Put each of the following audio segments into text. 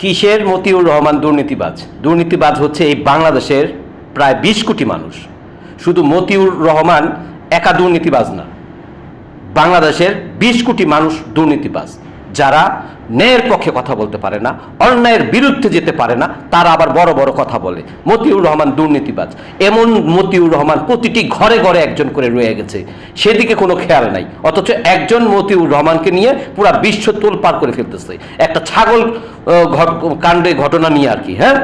কিসের মতিউর রহমান দুর্নীতিবাজ? দুর্নীতিবাজ হচ্ছে এই বাংলাদেশের প্রায় বিশ কোটি মানুষ। শুধু মতিউর রহমান একা দুর্নীতিবাজ না, বাংলাদেশের বিশ কোটি মানুষ দুর্নীতিবাজ। যারা ন্যায়ের পক্ষে কথা বলতে পারে না, অন্যায়ের বিরুদ্ধে যেতে পারে না, তারা আবার বড় বড় কথা বলে। মতিউর রহমান দুর্নীতিবাজ। এমন মতিউর রহমান প্রতিটি ঘরে ঘরে একজন করে রয়ে গেছে। সেদিকে কোনো খেয়াল নাই। অথচ একজন মতিউর রহমানকে নিয়ে পুরা বিশ্ব তোল পার করে ফেলতেছে। একটা ছাগল কাণ্ডে ঘটনা নিয়ে আর কি হ্যাঁ?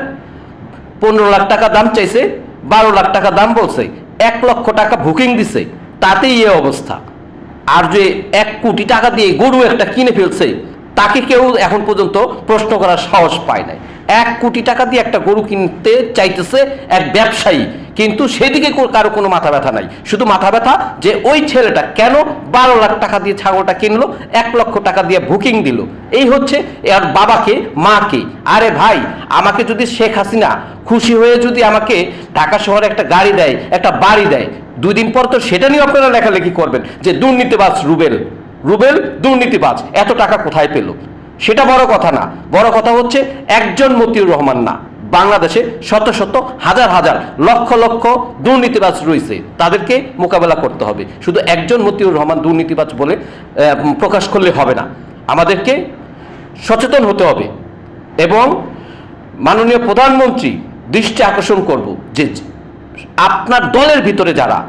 পনেরো লাখ টাকা দাম চাইছে, বারো লাখ টাকা দাম বলছে, এক লক্ষ টাকা বুকিং দিছে, তাতেই এ অবস্থা। আর যে এক কোটি টাকা দিয়ে গরু একটা কিনে ফেলছে, তাকে কেউ এখন পর্যন্ত প্রশ্ন করার সাহস পায় নাই। এক কোটি টাকা দিয়ে একটা গরু কিনতে চাইতেছে এক ব্যবসায়ী, কিন্তু সেদিকে কারও কোনো মাথা ব্যথা নাই। শুধু মাথা ব্যথা যে ওই ছেলেটা কেন বারো লাখ টাকা দিয়ে ছাগলটা কিনলো, এক লক্ষ টাকা দিয়ে বুকিং দিল। এই হচ্ছে আর বাবাকে, মাকে। আরে ভাই, আমাকে যদি শেখ হাসিনা খুশি হয়ে যদি আমাকে ঢাকা শহরে একটা গাড়ি দেয়, একটা বাড়ি দেয় দুই দিন পর তো সেটা নিয়ে আপনারা লেখালেখি করবেন যে দুর্নীতিবাজ রুবেল। রুবেল দুর্নীতিবাজ, এত টাকা কোথায় পেল? সেটা বড় কথা না। বড় কথা হচ্ছে একজন মতিউর রহমান না। বাংলাদেশে শত শত, হাজার হাজার, লক্ষ লক্ষ দুর্নীতিবাজ রয়েছে। তাদেরকে মোকাবেলা করতে হবে। শুধু একজন মতিউর রহমান দুর্নীতিবাজ বলে প্রকাশ করলে হবে না। আমাদেরকে সচেতন হতে হবে এবং মাননীয় প্রধানমন্ত্রী দৃষ্টি আকর্ষণ করব যে আপনার দলের ভিতরে যারা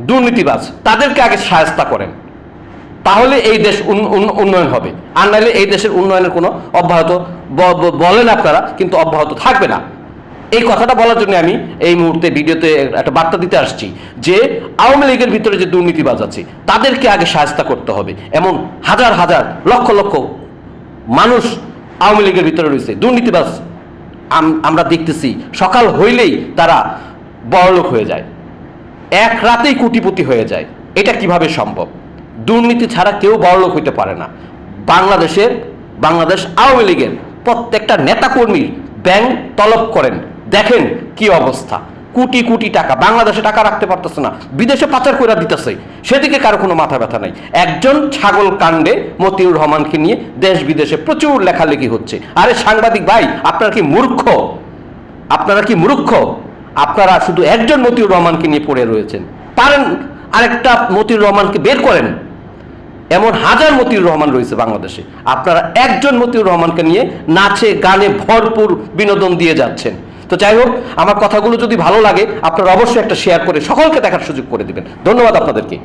দুর্নীতিবাজ, তাদেরকে আগে সায়স্তা করেন। তাহলে এই দেশ উন- উন- উন্নয়ন হবে। আর নাহলে এই দেশের উন্নয়নের কোনো অব্যাহত বলেন আপনারা, কিন্তু অব্যাহত থাকবে না। এই কথাটা বলার জন্য আমি এই মুহূর্তে ভিডিওতে একটা বার্তা দিতে আসছি যে, আওয়ামী লীগের ভিতরে যে দুর্নীতিবাজ আছে, তাদেরকে আগে সাহায্য করতে হবে। এমন হাজার হাজার, লক্ষ লক্ষ মানুষ আওয়ামী লীগের ভিতরে রয়েছে। দুর্নীতিবাজ আম- আমরা দেখতেছি। সকাল হইলেই তারা বড়লোক হয়ে যায়। এক রাতেই কোটিপতি হয়ে যায়। এটা কীভাবে সম্ভব? দুর্নীতি ছাড়া কেউ বড়লোক হইতে পারে না। বাংলাদেশের, বাংলাদেশ আওয়ামী লীগের প্রত্যেকটা নেতাকর্মীর ব্যাংক তলব করেন। দেখেন কি অবস্থা। কোটি কোটি টাকা। বাংলাদেশে টাকা রাখতে পারতেছে না। বিদেশে পাচার করে দিতেছে। সেদিকে কারও কোনো মাথা ব্যথা নাই। একজন ছাগল কাণ্ডে মতিউর রহমানকে নিয়ে দেশ বিদেশে প্রচুর লেখালেখি হচ্ছে। আরে সাংবাদিক ভাই, আপনারা কি মূর্খ? আপনারা কি মূর্খ? আপনারা শুধু একজন মতিউর রহমানকে নিয়ে পড়ে রয়েছেন। পারেন আরেকটা মতিউর রহমানকে বের করেন। এমন হাজার মতিউর রহমান রয়েছে বাংলাদেশে। আপনারা একজন মতিউর রহমানকে নিয়ে নাচে, গানে ভরপুর বিনোদন দিয়ে যাচ্ছেন। তো যাই হোক, আমার কথাগুলো যদি ভালো লাগে, আপনারা অবশ্যই একটা শেয়ার করে সকলকে দেখার সুযোগ করে দেবেন। ধন্যবাদ আপনাদেরকে।